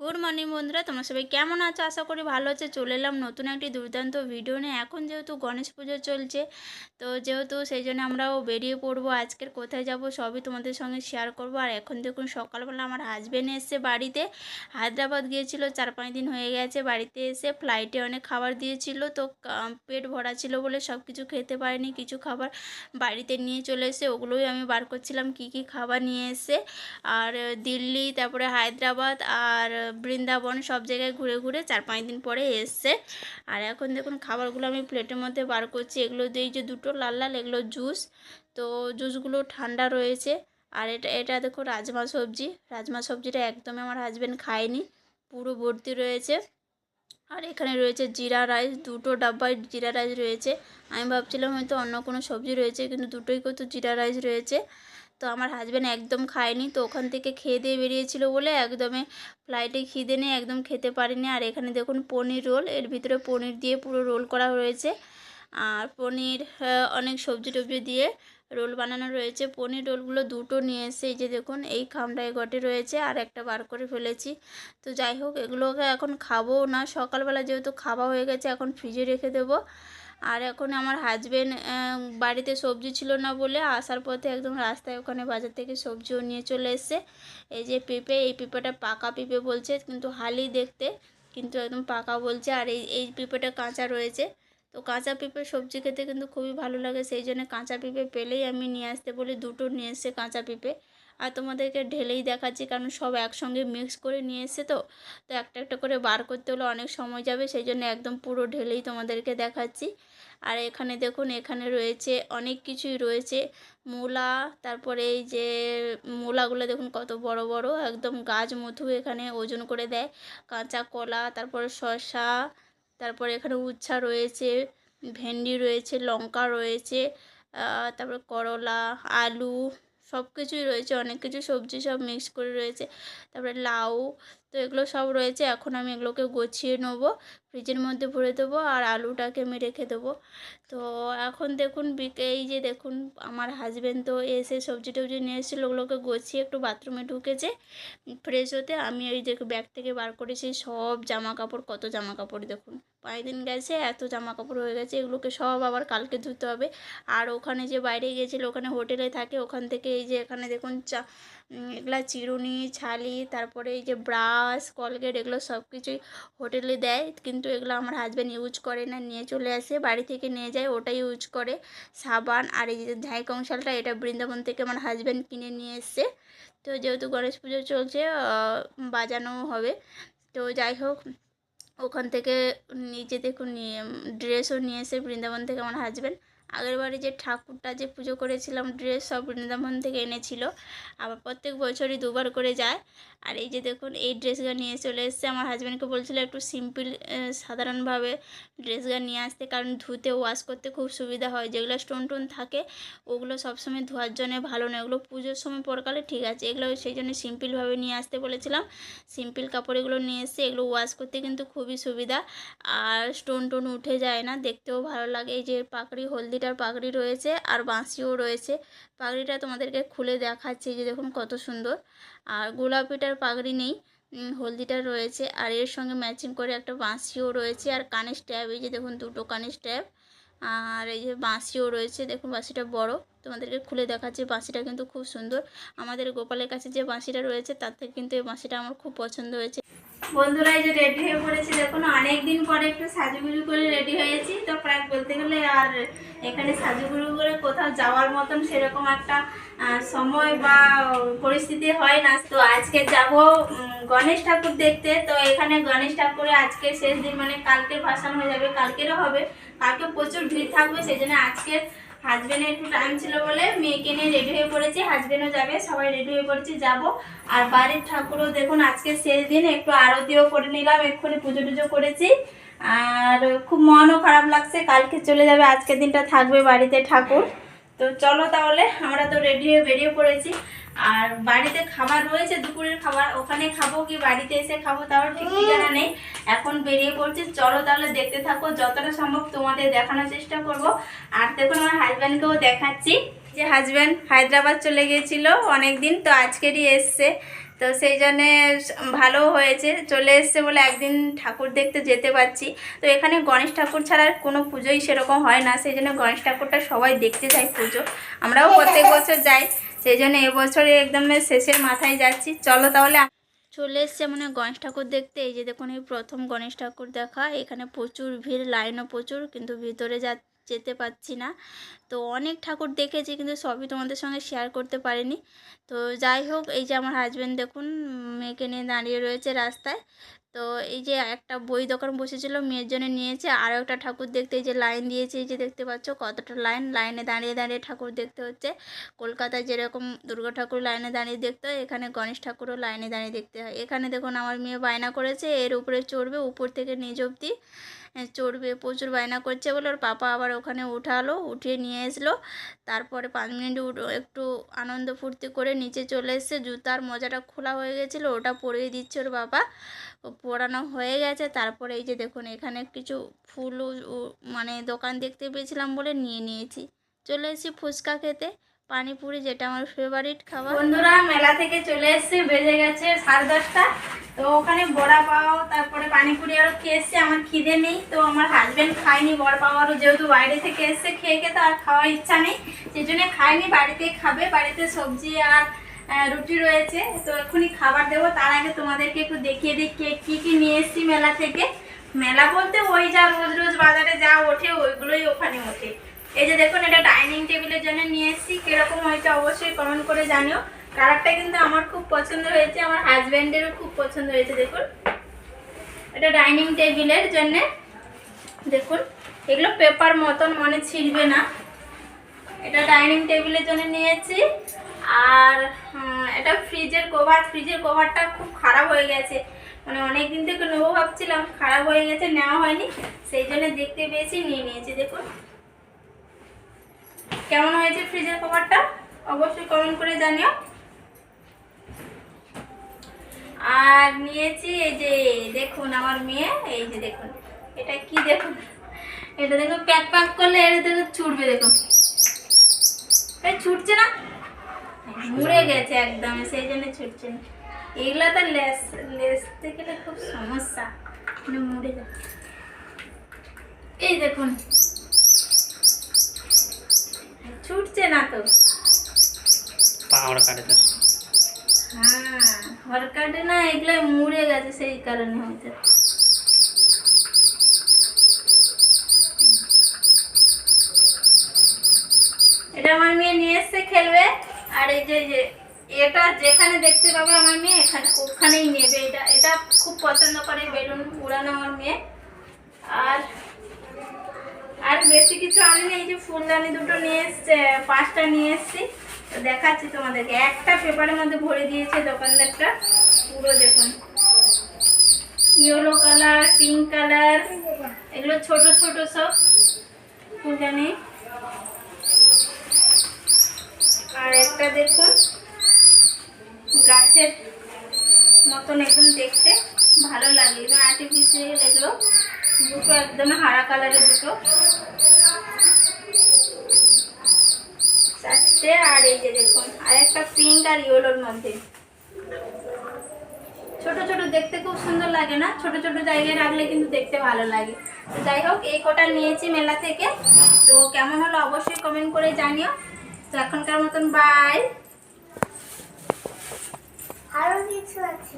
Good morning বন্ধুরা, তোমরা সবাই কেমন আছো? আশা করি ভালো আছে। চলে এলাম নতুন একটি দুর্দান্ত ভিডিও নিয়ে। এখন যেহেতু গণেশ পুজো চলছে, তো যেহেতু সেই জন্য আমরাও বেরিয়ে পড়ব। আজকের কোথায় যাব সবই তোমাদের সঙ্গে শেয়ার করব। আর এখন দেখুন, সকালবেলা আমার হাজব্যান্ড এসছে বাড়িতে। হায়দ্রাবাদ গিয়েছিল, চার পাঁচ দিন হয়ে গেছে বাড়িতে এসে। ফ্লাইটে অনেক খাবার দিয়েছিল, তো পেট ভরা ছিল বলে সব কিছু খেতে পারেনি। কিছু খাবার বাড়িতে নিয়ে চলে এসে, ওগুলোই আমি বার করছিলাম। কি কি খাবার নিয়ে এসে। আর দিল্লি, তারপরে হায়দ্রাবাদ, আর বৃন্দাবন সব জায়গায় ঘুরে ঘুরে চার পাঁচ দিন পরে এসছে। আর এখন দেখুন খাবারগুলো আমি প্লেটের মধ্যে বার করছি। এগুলো দিয়ে যে দুটো লাল লাল, এগুলো জুস তো জুসগুলো ঠান্ডা রয়েছে। আর এটা এটা দেখো রাজমা সবজি। রাজমা সবজিটা একদমই আমার হাজব্যান্ড খায়নি, পুরো ভর্তি রয়েছে। আর এখানে রয়েছে জিরা রাইস দুটো ডাব্বায় জিরা রাইস রয়েছে। আমি ভাবছিলাম হয়তো অন্য কোনো সবজি রয়েছে, কিন্তু দুটোই কত জিরা রাইস রয়েছে। তো আমার হাজব্যান্ড একদম খায়নি। তো ওখান থেকে খেয়ে দিয়ে বেরিয়েছিল বলে একদমে ফ্লাইটে খিদে নেই, একদম খেতে পারিনি। আর এখানে দেখুন পনির রোল এর ভিতরে পনির দিয়ে পুরো রোল করা রয়েছে আর পনির অনেক সবজি টবজি দিয়ে রোল বানানো রয়েছে। পনির রোলগুলো দুটো নিয়ে এসে এই যে দেখুন, এই খামটায় গটে রয়েছে আর একটা বার করে ফেলেছি। তো যাই হোক, এগুলোকে এখন খাব না। সকালবেলা যেহেতু খাওয়া হয়ে গেছে, এখন ফ্রিজে রেখে দেবো। আর এখন আমার হাজবেন্ড বাড়িতে সবজি ছিল না বলে আসার পথে একদম রাস্তায় ওখানে বাজার থেকে সবজিও নিয়ে চলে এসছে। এই যে পেঁপে, এই পেঁপেটা পাকা পেঁপে বলছে, কিন্তু হালি দেখতে, কিন্তু একদম পাকা বলছে। আর এই এই পেঁপেটা কাঁচা রয়েছে। তো কাঁচা পেঁপে সবজি খেতে কিন্তু খুবই ভালো লাগে, সেই জন্য কাঁচা পেঁপে পেলেই আমি নিয়ে আসতে বলি। দুটো নিয়ে এসছে কাঁচা পেঁপে। আর তোমাদেরকে ঢেলেই দেখাচ্ছি, কারণ সব একসঙ্গে মিক্স করে নিয়ে এসছে তো। তো একটা একটা করে বার করতে হলে অনেক সময় যাবে, সেই জন্য একদম পুরো ঢেলেই তোমাদেরকে দেখাচ্ছি। আর এখানে দেখুন, এখানে রয়েছে অনেক কিছুই রয়েছে। মূলা, তারপরে এই যে মূলাগুলো দেখুন কত বড় বড়, একদম গাছ মধু এখানে ওজন করে দেয়। কাঁচা কলা, তারপরে শসা, তারপরে এখানে উচ্ছা রয়েছে, ভেন্ডি রয়েছে, লঙ্কা রয়েছে তারপরে করলা, আলু সব কিছুই রয়েছে, অনেক কিছু সবজি সব মিক্স করে রয়েছে। তারপরে লাউ, তো এগুলো সব রয়েছে। এখন আমি এগুলোকে গুছিয়ে নেব ফ্রিজের মধ্যে ভরে দেবো আর আলুটাকে আমি রেখে দেবো। তো এখন দেখুন এই যে দেখুন, আমার হাজব্যান্ড তো এসে সবজি টবজি নিয়ে এসেছিল, ওগুলোকে গুছিয়ে একটু বাথরুমে ঢুকেছে। ফ্রেশ হতে আমি ওই যে ব্যাগ থেকে বার করেছি, সব জামা কাপড় কত জামা কাপড় দেখুন। দিন গেছে, এত জামা কাপড় হয়ে গেছে, এগুলোকে সব আবার কালকে ধুতে হবে। আর ওখানে যে বাইরে গিয়েছিল, ওখানে হোটেলে থাকে, ওখান থেকে এই যে এখানে দেখুন চা এগুলা চিরুনি, ছালি, তারপরে এই যে ব্রাশ, কলগেট, এগুলো সব কিছুই হোটেলে দেয়। কিন্তু এগুলো আমার হাজব্যান্ড ইউজ করে না, নিয়ে চলে আসে, বাড়ি থেকে নিয়ে যায়, ওটাই ইউজ করে। সাবান আর এই যে ঝাই কংসালটা, এটা বৃন্দাবন থেকে আমার হাজব্যান্ড কিনে নিয়ে এসছে। তো যেহেতু গণেশ পুজো চলছে বাজানো হবে। তো যাই হোক ওখান থেকে নিজে দেখুন নিয়ে ড্রেসও নিয়ে এসে বৃন্দাবন থেকে আমার হাজব্যান্ড আগের বারে যে ঠাকুরটা যে পুজো করেছিলাম ড্রেস সব বৃন্দাবন থেকে এনেছিল। আবার প্রত্যেক বছরই দুবার করে যায়। আর এই যে দেখুন, এই ড্রেসগুলো নিয়ে চলে এসেছে। আমার হাজব্যান্ডকে বলছিল একটু সিম্পল সাধারণভাবে ড্রেসগুলো নিয়ে আসতে, কারণ ধুতে ওয়াশ করতে খুব সুবিধা হয়। যেগুলো স্টোন টোন থাকে, ওগুলো সবসময় ধোয়ার জন্য ভালো নয়। ওগুলো পুজোর সময় পরকালে ঠিক আছে। এগুলো সেই জন্য সিম্পলভাবে নিয়ে আসতে বলেছিলাম। সিম্পল কাপড় এগুলো নিয়ে এসে এগুলো ওয়াশ করতে কিন্তু খুবই সুবিধা। আর স্টোন টোন উঠে যায় না। দেখতেও ভালো লাগে। এই যে পাগড়ি হলদিটার পাগড়ি রয়েছে আর বাঁশিও রয়েছে। পাগড়িটা তোমাদেরকে খুলে দেখাচ্ছি যে দেখুন কত সুন্দর। আর গোলাপিটার পাগড়ি নেই হলদিটা রয়েছে। আর এর সঙ্গে ম্যাচিং করে একটা বাঁশিও রয়েছে। আর কানের স্ট্যাব এই যে দেখুন দুটো কানের স্ট্যাব আর এই যে বাঁশিও রয়েছে, দেখুন বাঁশিটা বড়। তোমাদেরকে খুলে দেখাচ্ছি, বাঁশিটা কিন্তু খুব সুন্দর। আমাদের গোপালের কাছে যে বাঁশিটা রয়েছে, তার থেকে কিন্তু এই বাঁশিটা আমার খুব পছন্দ হয়েছে। বন্ধুরা, এই যে রেডি হয়ে পড়েছে, দেখুন অনেক দিন পরে একটু সাজুগুজু করে রেডি হয়েছি তো প্রায় বলতে গেলে আর এখানে সাজুগুজু করে কোথাও যাওয়ার মতন সেরকম একটা সময় বা পরিস্থিতি হয় না। তো আজকে যাব গণেশ ঠাকুর দেখতে। তো এখানে গণেশ ঠাকুরে আজকে শেষ দিন মানে কালকে ভাসান হয়ে যাবে, কালকেরও হবে। কালকে প্রচুর ভিড় থাকবে সেই জন্য আজকে হাজবেন্ডের একটু টাইম ছিল বলে মেয়েকে নিয়ে রেডি হয়ে পড়েছি হাজবেন্ডও যাবে, সবাই রেডি হয়ে পড়েছি, যাব। আর বাড়ির ঠাকুরও দেখুন, আজকে শেষ দিন, একটু আরতিও করে নিলাম, এক্ষুনি পুজো টুজো করেছি। আর খুব মনও খারাপ লাগছে, কালকে চলে যাবে, আজকের দিনটা থাকবে বাড়িতে ঠাকুর। তো চলো তাহলে, আমরা তো রেডি হয়ে বেরিয়ে পড়েছি। আর বাড়িতে খাবার রয়েছে, দুপুরের খাবার, ওখানে খাব কি বাড়িতে এসে খাব, তাও ঠিক ঠিকানা নেই। এখন বেরিয়ে পড়ছি। চলো তাহলে দেখতে থাকো, যতটা সম্ভব তোমাদের দেখানোর চেষ্টা করব। আর দেখুন, আমার হাজব্যান্ডকেও দেখাচ্ছি। যে হাজব্যান্ড হায়দ্রাবাদ চলে গিয়েছিল অনেক দিন তো আজকেরই এসছে। তো সেই জন্যে ভালো হয়েছে। চলে এসছে বলে একদিন ঠাকুর দেখতে যেতে পারছি। তো এখানে গণেশ ঠাকুর ছাড়া কোনো পুজোই সেরকম হয় না। সেই জন্য গণেশ ঠাকুরটা সবাই দেখতে যায় পুজো। আমরাও প্রত্যেক বছর যাই। সেই জন্য এবছরে একদম শেষের মাথায় যাচ্ছি। চলো তাহলে চলে এসছে মানে গণেশ ঠাকুর দেখতে। এই যে দেখুন, এই প্রথম গণেশ ঠাকুর দেখা। এখানে প্রচুর ভিড়, লাইনও প্রচুর, কিন্তু ভিতরে যা যেতে পারছি না। তো অনেক ঠাকুর দেখেছি, কিন্তু সবই তোমাদের সঙ্গে শেয়ার করতে পারিনি। তো যাই হোক, এই যে আমার হাজব্যান্ড দেখুন, মেয়েকে নিয়ে দাঁড়িয়ে রয়েছে রাস্তায়। তো এই যে একটা বই দোকান বসেছিল মেয়ের জন্য নিয়েছে। আরও একটা ঠাকুর দেখতে যে লাইন দিয়েছে এই যে দেখতে পাচ্ছ কতটা লাইন। লাইনে দাঁড়িয়ে দাঁড়িয়ে ঠাকুর দেখতে হচ্ছে। কলকাতায় যেরকম দুর্গা ঠাকুর লাইনে দাঁড়িয়ে দেখতে হয় এখানে গণেশ ঠাকুরও লাইনে দাঁড়িয়ে দেখতে হয়। এখানে দেখুন আমার মেয়ে বায়না করেছে এর উপরে চড়বে উপর থেকে নিজ আহ, চড়বে, প্রচুর বায়না করছে বলে ওর পাপা আবার ওখানে উঠালো, উঠিয়ে নিয়ে আসলো তারপরে পাঁচ মিনিট একটু আনন্দ ফুর্তি করে নিচে চলে এসছে। জুতার মজাটা খোলা হয়ে গেছিল, ওটা পরিয়ে দিচ্ছে ওর বাবা। পরানো হয়ে গেছে। তারপরে এই যে দেখুন, এখানে কিছু ফুল মানে দোকান দেখতে পেয়েছিলাম বলে নিয়ে নিয়েছি। চলে এসেছি ফুচকা খেতে। পানিপুরি যেটা আমার ফেভারিট খাবার। বন্ধুরা, মেলা থেকে চলে এসেছি, বেজে গেছে সাড়ে দশটা। তো ওখানে বড়া পাও, তারপরে পানিপুরি আরও খেয়ে এসছে আমার খিদে নেই, তো আমার হাজব্যান্ড খায়নি বড়া পাও, আরও যেহেতু বাইরে থেকে এসছে, খেয়ে খেয়ে তো আর খাওয়ার ইচ্ছা নেই সেই জন্য খায়নি বাড়িতেই খাবে, বাড়িতে সবজি আর রুটি রয়েছে, তো এখনই খাবার দেবো, তার আগে তোমাদেরকে একটু দেখিয়ে দিই কে, কী কী নিয়ে এসেছি মেলা থেকে। মেলা বলতে ওই যা রোজ রোজ বাজারে যা ওঠে, ওইগুলোই ওখানে ওঠে। এই যে দেখুন, এটা ডাইনিং টেবিলের জন্য নিয়ে এসেছি, কীরকম হয়েছে অবশ্যই কমেন্ট করে জানিও। কালারটা কিন্তু আমার খুব পছন্দ হয়েছে, আমার হাজব্যান্ডেরও খুব পছন্দ হয়েছে, দেখুন। এটা ডাইনিং টেবিলের জন্য, দেখুন। এগুলো পেপার মতন, মনে ছিঁড়বে না। এটা ডাইনিং টেবিলের জন্য নিয়েছি। আর এটা ফ্রিজের কভার ফ্রিজের কভারটা খুব খারাপ হয়ে গেছে। মানে অনেক দিন থেকে নেব ভাবছিলাম, খারাপ হয়ে গেছে, নেওয়া হয়নি। সেই জন্য দেখতে পেয়েছি, নিয়ে নিয়েছি, দেখুন। কেমন হয়েছে ফ্রিজের কভারটা অবশ্যই কমেন্ট করে জানিও। আর নিয়েছি এই যে দেখুন আমার মেয়ে এই যে দেখুন। এটা কি দেখুন? এটা দেখুন প্যাক প্যাক করলে এটা দেখুন ছুটবে দেখুন। এই ছুটছে না? মুড়ে গেছে একদম সেই জন্য ছুটছে না। এগুলো তো লেস লেসতে গেলে খুব সমস্যা। মানে মুড়ে যাচ্ছে। এই দেখুন। ছুটছে না তো। পাওয়ার কাটে তো। হ্যাঁ হরকাটে না এগুলো মুড়ে গেছে, সেই কারণে হয়েছে। এটা আমার মেয়ে নিয়ে এসছে খেলবে, আর এই যে এটা যেখানে দেখতে পাবে আমার মেয়ে, এখানে, ওখানেই নেবে এটা। এটা খুব পছন্দ করে বেলুন উড়ানো আমার মেয়ে। আর আর বেশি কিছু আনিনি এই যে ফুলদানি দুটো নিয়ে এসছে, পাঁচটা নিয়ে এসছি। দেখাচ্ছি তোমাদেরকে। একটা পেপারের মধ্যে ভরে দিয়েছে দোকানদারটা। পুরো দেখুন। ইয়েলো কালার, পিঙ্ক কালার, এগুলো ছোট ছোট সব। ফুলদানি আর একটা দেখুন। গাছের মতন একদম দেখতে। ভালো লাগে একদম আর্টিফিশিয়াল এগুলো। দুটো একদম হারা কালারের দুটো। চারটে আর এই যে দেখুন, আর একটা পিঙ্ক আর ইয়েলোর মধ্যে। ছোট ছোট দেখতে খুব সুন্দর লাগে না? ছোট ছোট জায়গায় রাখলে কিন্তু দেখতে ভালো লাগে। তো যাই হোক, এই কটা নিয়েছি মেলা থেকে। তো কেমন হলো অবশ্যই কমেন্ট করে জানিও। তো এখনকার মতন বাই আরও কিছু আছে।